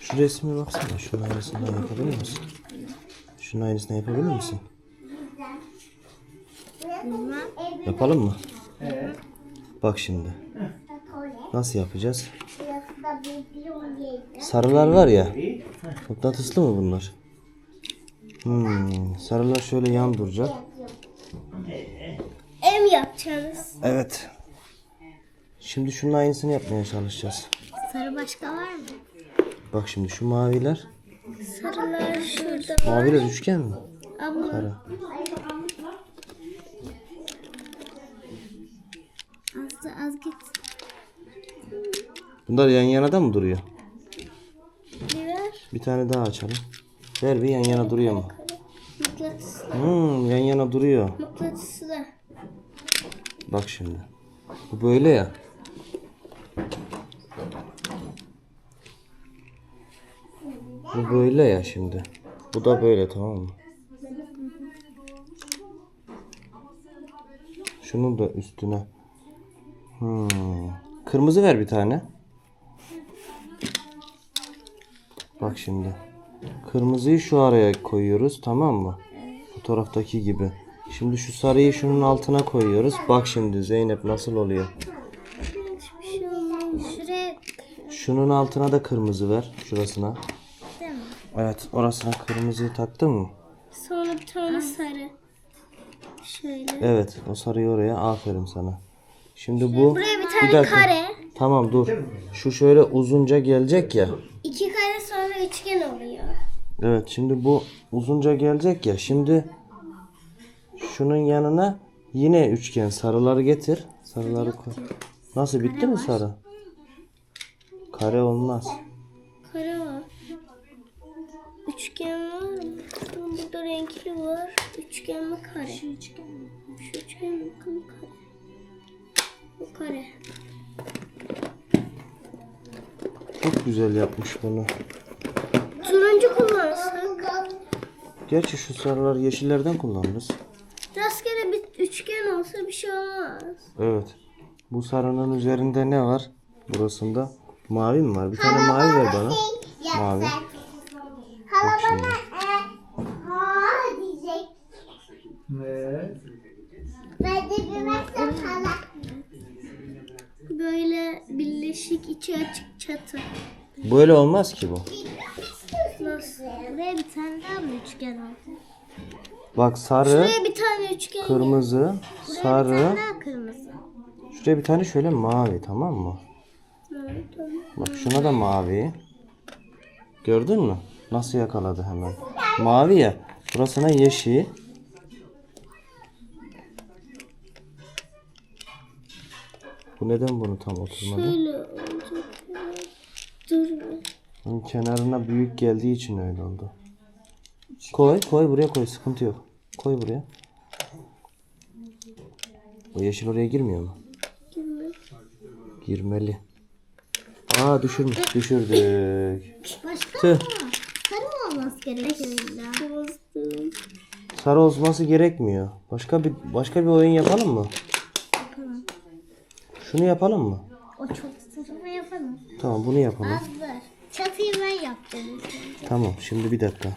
Şu resme baksana. Şunun aynısından yapabilir misin? Şunun aynısını yapabilir misin? Yapalım mı? Bak şimdi. Nasıl yapacağız? Sarılar var ya. Mıknatıslı mı bunlar? Hmm, sarılar şöyle yan duracak. Ev yapacağız. Evet. Şimdi şunun aynısını yapmaya çalışacağız. Başka var mı? Bak şimdi şu maviler. Sarılar şurada. Maviler üçgen mi? Abla. Sarı. Az da az git. Bunlar yan yana da mı duruyor? Bir ver. Bir tane daha açalım. Ver bir yan yana duruyor mu? Mıknatısı. Hmm, yan yana duruyor. Mıknatısı da. Bak şimdi. Bu böyle ya. Bu böyle ya şimdi. Bu da böyle tamam mı? Şunun da üstüne. Hmm. Kırmızı ver bir tane. Bak şimdi. Kırmızıyı şu araya koyuyoruz tamam mı? Fotoğraftaki gibi. Şimdi şu sarıyı şunun altına koyuyoruz. Bak şimdi Zeynep nasıl oluyor. Şey Şunun altına da kırmızı ver. Şurasına. Evet orasına kırmızıyı taktın mı? Sonra bir tane sarı. Şöyle. Evet o sarıyı oraya. Aferin sana. Şimdi bu... Buraya bir Bir tane dakika. kare. Tamam dur. Şu şöyle uzunca gelecek ya. İki kare sonra üçgen oluyor. Evet şimdi bu uzunca gelecek ya. Şimdi şunun yanına yine üçgen sarıları getir. Sarıları koy. Nasıl bitti mi sarı? Kare olmaz. Burada renkli var. Üçgen mi kare? Şu üçgen mi? Şu üçgen mi? Bu kare. Bu kare. Çok güzel yapmış bunu. Turuncu kullansak. Gerçi şu sarılar yeşillerden kullanırız. Rastgele bir üçgen olsa bir şey olmaz. Evet. Bu sarının üzerinde ne var? Burasında mavi mi var? Bir tane mavi ver bana. Mavi. Bak şimdi. Ben de bilmezsem hala. Böyle birleşik içi açık çatı. Böyle olmaz ki bu. Nasıl? Buraya bir tane daha mı üçgen oldu? Bak sarı, Buraya bir tane üçgen. kırmızı, Buraya bir sarı. tane daha kırmızı. Şuraya bir tane şöyle mavi tamam mı? Evet, tamam. Bak şuna da mavi. Gördün mü? Nasıl yakaladı hemen. Mavi ya. Burasına yeşil. Bu neden bunu tam oturmadı? Şöyle olacak. Dur. Bunun kenarına büyük geldiği için öyle oldu. Koy, koy buraya koy. Sıkıntı yok. Koy buraya. O yeşil oraya girmiyor mu? Girmeli. Aa düşürmüş, düşürdük. Başka Tüh. sarı mı olması gerekiyor? Sarı olması gerekmiyor. Başka bir başka bir oyun yapalım mı? Şunu yapalım mı? O çok sarı yapalım. Tamam bunu yapalım. Ver. Çatıyı ben önce. Tamam şimdi bir dakika.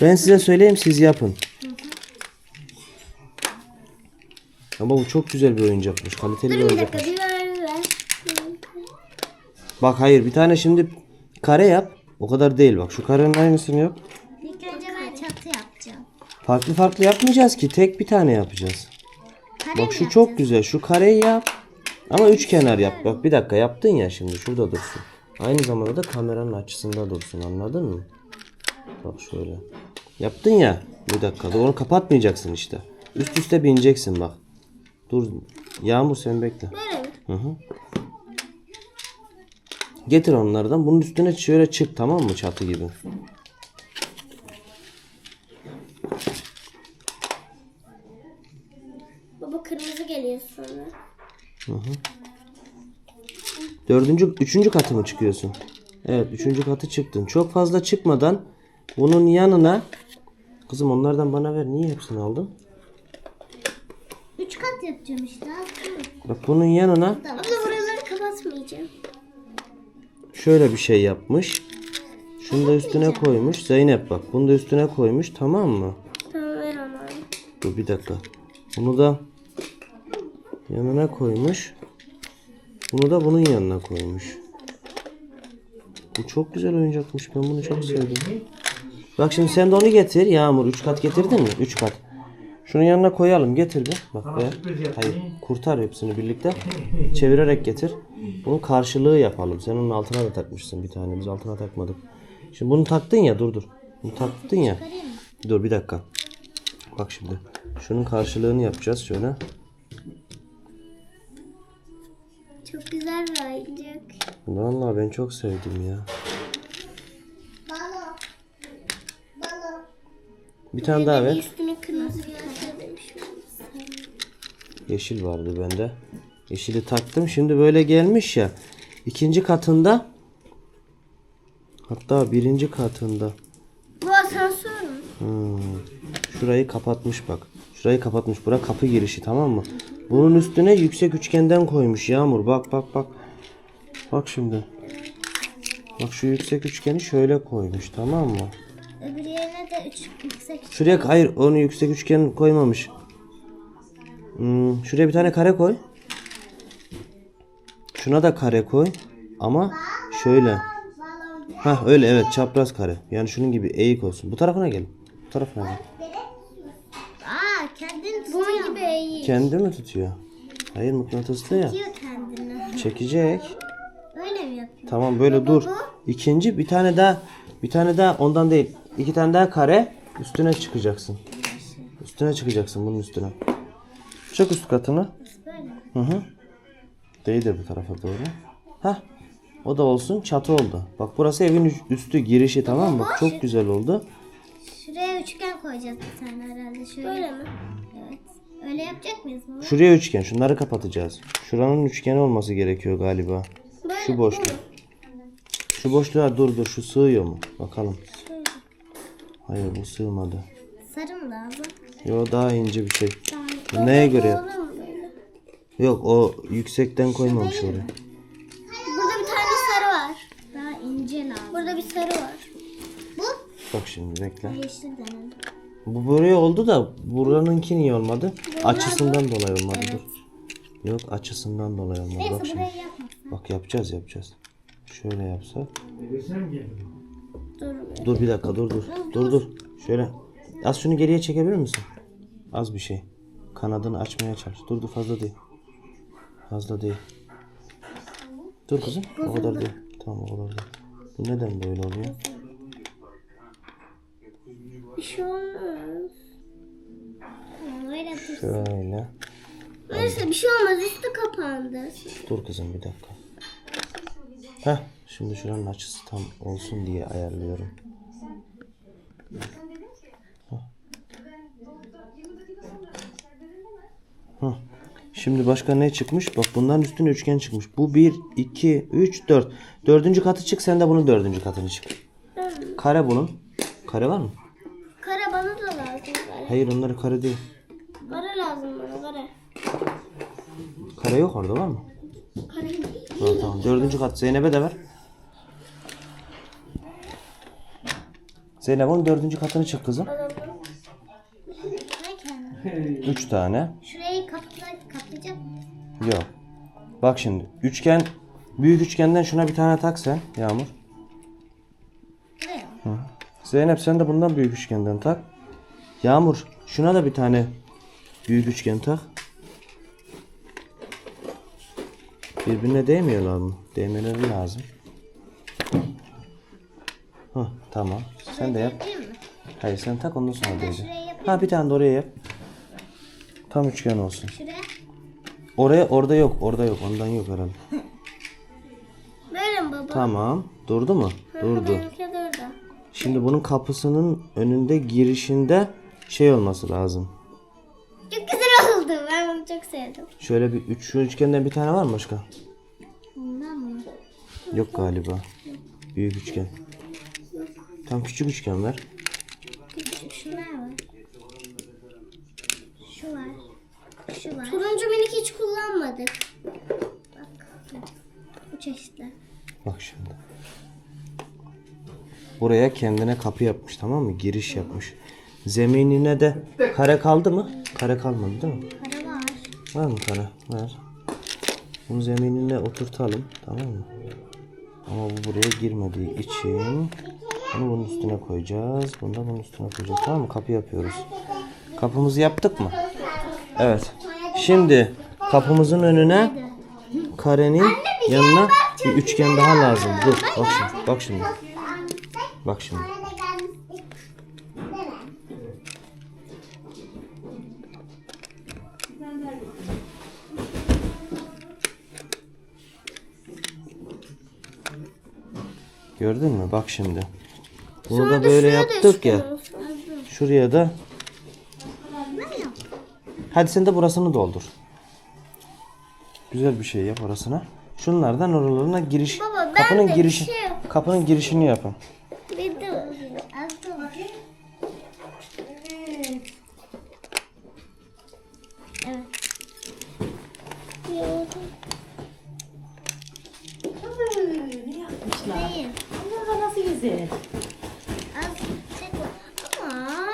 Ben size söyleyeyim siz yapın. Ama bu çok güzel bir oyuncakmış. Kaliteli bir Dur bir oyuncakmış. dakika bir ver ver. Bak hayır bir tane şimdi kare yap. O kadar değil bak. Şu karenin aynısını yap. İlk önce ben çatı yapacağım. Farklı farklı yapmayacağız ki. Tek bir tane yapacağız. Kare Bak mi şu çok güzel. Şu kareyi yap. Ama üç kenar yap. Bak bir dakika yaptın ya şimdi. Şurada dursun. Aynı zamanda da kameranın açısında dursun. Anladın mı? Bak şöyle. Yaptın ya. Bir dakika. Onu kapatmayacaksın işte. Üst üste bineceksin bak. Dur. Yağmur sen bekle. Böyle? Hı hı. Getir onlardan. Bunun üstüne şöyle çık tamam mı çatı gibi. Baba kırmızı geliyor sonra. Dördüncü, üçüncü katı mı çıkıyorsun? Evet, üçüncü katı çıktın. Çok fazla çıkmadan bunun yanına Kızım onlardan bana ver. Niye hepsini aldın? Üç kat yapacağım işte. Bak bunun yanına Abla buraları kapatmayacağım. şöyle bir şey yapmış. Şunu da üstüne koymuş. Zeynep bak bunu da üstüne koymuş tamam mı? Tamam ver onu. Dur bir dakika. Bunu da yanına koymuş. Bunu da bunun yanına koymuş. Bu çok güzel oyuncakmış. Ben bunu çok sevdim. Bak şimdi sen de onu getir. Yağmur 3 kat getirdin mi? 3 kat. Şunun yanına koyalım. Getir bir. Bak be. Hayır. Kurtar hepsini birlikte. Çevirerek getir. Bunun karşılığı yapalım. Sen onun altına da takmışsın bir tane. Biz altına takmadık. Şimdi bunu taktın ya. Dur dur. Bunu taktın ya. Dur bir dakika. Bak şimdi. Şunun karşılığını yapacağız şöyle. Vallahi ben çok sevdim ya. Bir tane daha ver. Yeşil vardı bende. Yeşili taktım. Şimdi böyle gelmiş ya. İkinci katında hatta birinci katında Bu asansör mü? Hmm. Şurayı kapatmış bak. Şurayı kapatmış. Bura kapı girişi tamam mı? Bunun üstüne yüksek üçgenden koymuş Yağmur. Bak bak bak. Bak şimdi. Bak şu yüksek üçgeni şöyle koymuş tamam mı? Öbür yerine de üç yüksek. Şuraya hayır onu yüksek üçgen koymamış. Hmm, şuraya bir tane kare koy. Şuna da kare koy. Ama şöyle. Ha öyle evet çapraz kare. Yani şunun gibi eğik olsun. Bu tarafına gel. Bu tarafına gel. Aa kendini Bunun gibi iyi. Kendi mi tutuyor? Hayır mıknatıslı ya. Tutuyor kendini. Çekecek. Tamam böyle dur. İkinci bir tane daha bir tane daha ondan değil. iki tane daha kare üstüne çıkacaksın. Üstüne çıkacaksın bunun üstüne. Çık üst katını. Böyle. Hı hı. Değdir bu tarafa doğru. Hah. O da olsun çatı oldu. Bak burası evin üst- üstü girişi tamam mı? Bak çok güzel oldu. Şuraya üçgen koyacağız bir tane herhalde. Şöyle. Böyle mi? Evet. Öyle yapacak mıyız baba? Şuraya üçgen. Şunları kapatacağız. Şuranın üçgeni olması gerekiyor galiba. Şu boşluk. Şu boşluğa dur dur. Şu sığıyor mu? Bakalım. Hayır bu sığmadı. Sarı mı lazım? Yo daha ince bir şey. Neye göre yap-? Yok o yüksekten koymamış oraya. Burada bir tane sarı var. Daha ince lazım. Burada bir sarı var. Bu? Bak şimdi bekle. Yeşil denedim. Bu buraya oldu da buranınki niye olmadı? Açısından dolayı olmadı dur. Yok açısından dolayı olmadı. Bak Neyse şimdi. burayı yapma. Bak yapacağız yapacağız. Şöyle yapsak. Dur. Dur bir dakika dur dur. Dur dur. Şöyle. Az şunu geriye çekebilir misin? Az bir şey. Kanadını açmaya çalış. Dur dur fazla değil. Fazla değil. Dur kızım. O kadar değil. Tamam o kadar değil. Bu neden böyle oluyor? Bir şey olmaz. Şöyle. Neyse bir şey olmaz. Üstü kapandı. Dur kızım bir dakika. Heh. Şimdi şuranın açısı tam olsun diye ayarlıyorum. Heh. Heh. Şimdi başka ne çıkmış? Bak bunların üstüne üçgen çıkmış. Bu 1, 2, 3, 4. Dördüncü katı çık sen de bunun dördüncü katını çık. Kare bunun. Kare var mı? Kare bana da lazım. Kare, Hayır onları kare değil. kare lazım bana kare. Kare yok orada var mı? Kare. Ha, tamam. Dördüncü kat Zeynep'e de ver. Zeynep onun dördüncü katını çık kızım. Üç tane. Şurayı kapla, kaplayacak mı? Yok. Bak şimdi. Üçgen. Büyük üçgenden şuna bir tane tak sen Yağmur. Buraya. Zeynep sen de bundan büyük üçgenden tak. Yağmur şuna da bir tane büyük üçgen tak. Birbirine değmiyorlar mı? Değmeleri lazım. Hah tamam. Sen de yap. Hayır sen tak ondan sonra yapayım. Ha bir tane de oraya yap. Tam üçgen olsun. Oraya orada yok. Orada yok. Ondan yok herhalde. Böyle mi baba? Tamam. Durdu mu? Durdu. Şimdi bunun kapısının önünde girişinde şey olması lazım. Sevdim. Şöyle bir üç şu üçgenden bir tane var mı başka? Bundan mı? Yok galiba. Büyük üçgen. Tam küçük üçgen ver. Küçük şunlar var. Şu var. Şu var. Turuncu minik hiç kullanmadık. Bak. Bu çeşitler. Bak şimdi. Buraya kendine kapı yapmış tamam mı? Giriş yapmış. Zeminine de kare kaldı mı? Kare kalmadı değil mi? Var. Mı kare? Var. Bunu zeminine oturtalım tamam mı? Ama bu buraya girmediği için bunu bunun üstüne koyacağız. Bunu da bunun üstüne koyacağız. Tamam mı? Kapı yapıyoruz. Kapımızı yaptık mı? Evet. Şimdi kapımızın önüne karenin yanına bir üçgen daha lazım. Dur bak şimdi. Bak şimdi. Bak şimdi. Gördün mü? Bak şimdi. Bunu da böyle yaptık ya. Şuraya da Hadi sen de burasını doldur. Güzel bir şey yap orasına. Şunlardan oralarına giriş. Baba, kapının girişi. şey kapının girişini yapın. Nasıl. Ama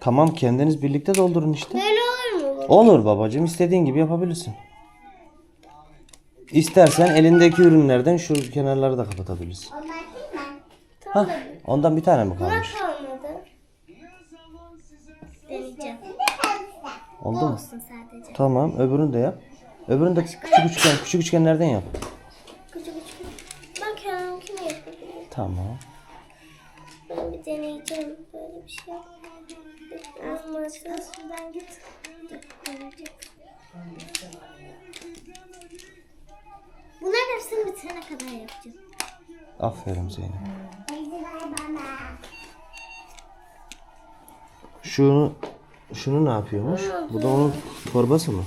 Tamam kendiniz birlikte doldurun işte. böyle olur mu? Olur babacığım istediğin gibi yapabilirsin. İstersen elindeki ürünlerden şu kenarları da kapatabilirsin. Hah, ondan bir tane mi kalmış? kalmadı. Deneyeceğim. Oldu mu? Olsun sadece. Tamam öbürünü de yap. Öbürünü de küçük üçgen, küçük üçgenlerden yap. Küçük küçük. Ben kendimkini yapabilirim. Tamam. Deneyeceğim böyle bir şey. Az masa. Şuradan git. Bunların hepsini bitirene kadar yapacağım. Aferin Zeynep. Şunu şunu ne yapıyormuş? Bu da onun torbası mı?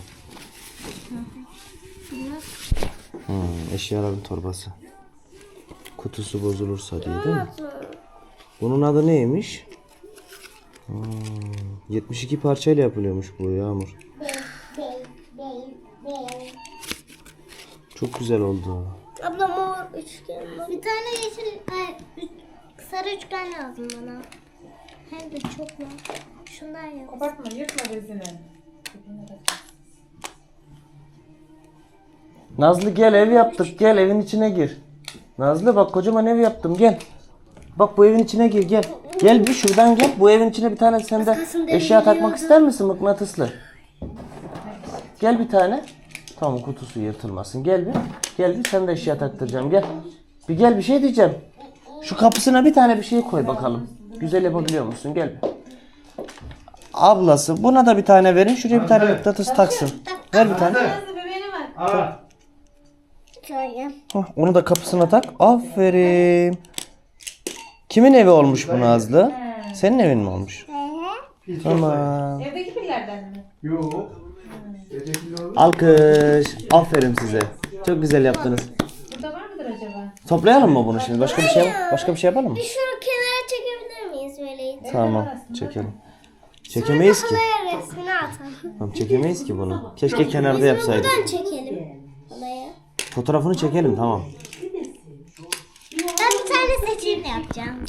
Hmm, eşyaların torbası. Kutusu bozulursa diye değil mi? Bunun adı neymiş? Hmm, 72 parçayla yapılıyormuş bu Yağmur. Çok güzel oldu. Abla mor üçgen. Bir tane yeşil, ay, üç- sarı üçgen lazım bana. Hem de çok var. Şundan yap. Kapatma yırtma bezini. Nazlı gel ev yaptık gel evin içine gir. Nazlı bak kocaman ev yaptım gel. Bak bu evin içine gir gel. Gel bir şuradan gel. Bu evin içine bir tane sen de eşya takmak ister misin mıknatıslı? Gel bir tane. Tamam kutusu yırtılmasın. Gel bir. Gel bir sen de eşya taktıracağım gel. Bir gel bir şey diyeceğim. Şu kapısına bir tane bir şey koy bakalım. Güzel yapabiliyor musun? Gel bir. Ablası buna da bir tane verin. Şuraya bir tane mıknatıs taksın. Ver bir tane. Şöyle. Hah, onu da kapısına tak. Aferin. Kimin evi olmuş bu Nazlı? Senin evin mi olmuş? Tamam. Evdeki pillerden mi? Yok. Ötekiler olur. Alkış. Aferin size. Çok güzel yaptınız. Burada var mıdır acaba? Toplayalım mı bunu şimdi? Başka bir şey başka bir şey yapalım mı? Bir şu kenara çekebilir miyiz böyle? Tamam. Çekelim. Çekemeyiz ki. Kolaya resmini atalım. Tamam çekemeyiz ki bunu. Keşke kenarda yapsaydık. Buradan çekelim. Kolaya. Fotoğrafını çekelim tamam. Ben bir tane seçimle yapacağım.